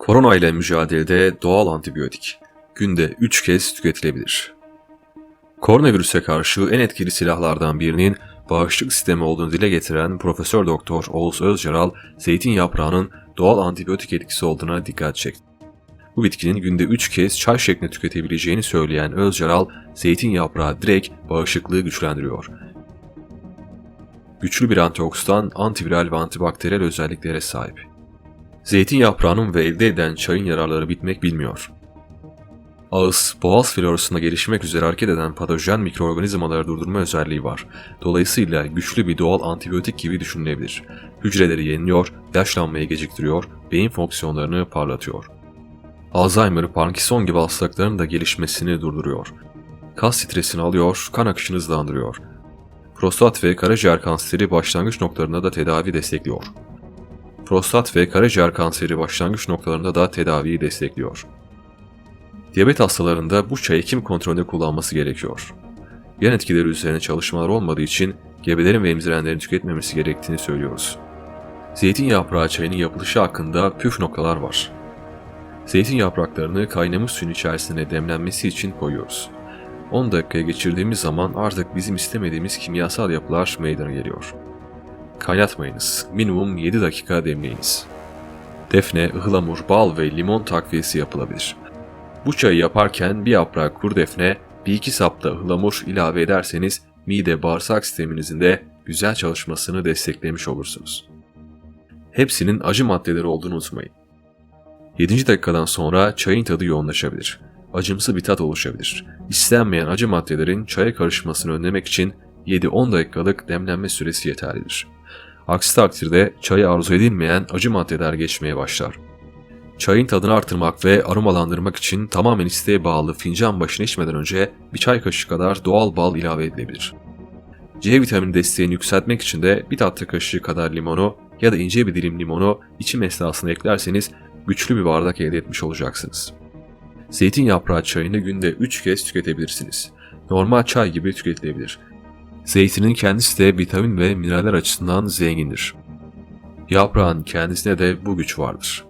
Korona ile mücadelede doğal antibiyotik günde 3 kez tüketilebilir. Koronavirüse karşı en etkili silahlardan birinin bağışıklık sistemi olduğunu dile getiren Profesör Doktor Oğuz Özcaral, zeytin yaprağının doğal antibiyotik etkisi olduğuna dikkat çekti. Bu bitkinin günde 3 kez çay şeklinde tüketebileceğini söyleyen Özcaral, zeytin yaprağı direkt bağışıklığı güçlendiriyor. Güçlü bir antioksidan, antiviral ve antibakteriyel özelliklere sahip. Zeytin yaprağının ve elde eden çayın yararları bitmek bilmiyor. Ağız, boğaz florasında gelişmek üzere hareket eden patojen mikroorganizmaları durdurma özelliği var. Dolayısıyla güçlü bir doğal antibiyotik gibi düşünülebilir. Hücreleri yeniliyor, yaşlanmayı geciktiriyor, beyin fonksiyonlarını parlatıyor. Alzheimer, Parkinson gibi hastalıkların da gelişmesini durduruyor. Kas stresini alıyor, kan akışını hızlandırıyor. Prostat ve karaciğer kanseri başlangıç noktalarında da tedavi destekliyor. Prostat ve karaciğer kanseri başlangıç noktalarında da tedaviyi destekliyor. Diyabet hastalarında bu çayı kim kontrolünde kullanması gerekiyor. Yan etkileri üzerine çalışmalar olmadığı için gebelerin ve emzirenlerin tüketmemesi gerektiğini söylüyoruz. Zeytin yaprağı çayının yapılışı hakkında püf noktalar var. Zeytin yapraklarını kaynamış suyun içerisine demlenmesi için koyuyoruz. 10 dakikaya geçirdiğimiz zaman artık bizim istemediğimiz kimyasal yapılar meydana geliyor. Kaynatmayınız. Minimum 7 dakika demleyiniz. Defne, ıhlamur, bal ve limon takviyesi yapılabilir. Bu çayı yaparken bir yaprak kuru defne, bir iki sap da ıhlamur ilave ederseniz mide bağırsak sisteminizin de güzel çalışmasını desteklemiş olursunuz. Hepsinin acı maddeleri olduğunu unutmayın. 7. dakikadan sonra çayın tadı yoğunlaşabilir. Acımsı bir tat oluşabilir. İstenmeyen acı maddelerin çaya karışmasını önlemek için 7-10 dakikalık demlenme süresi yeterlidir. Aksi takdirde çaya arzu edilmeyen acı maddeler geçmeye başlar. Çayın tadını artırmak ve aromalandırmak için tamamen isteğe bağlı fincan başına içmeden önce bir çay kaşığı kadar doğal bal ilave edilebilir. C vitamini desteğini yükseltmek için de bir tatlı kaşığı kadar limonu ya da ince bir dilim limonu içim esnasında eklerseniz güçlü bir bardak elde etmiş olacaksınız. Zeytin yaprağı çayını günde 3 kez tüketebilirsiniz. Normal çay gibi tüketilebilir. Zeytinin kendisi de vitamin ve mineraller açısından zengindir. Yaprağın kendisine de bu güç vardır.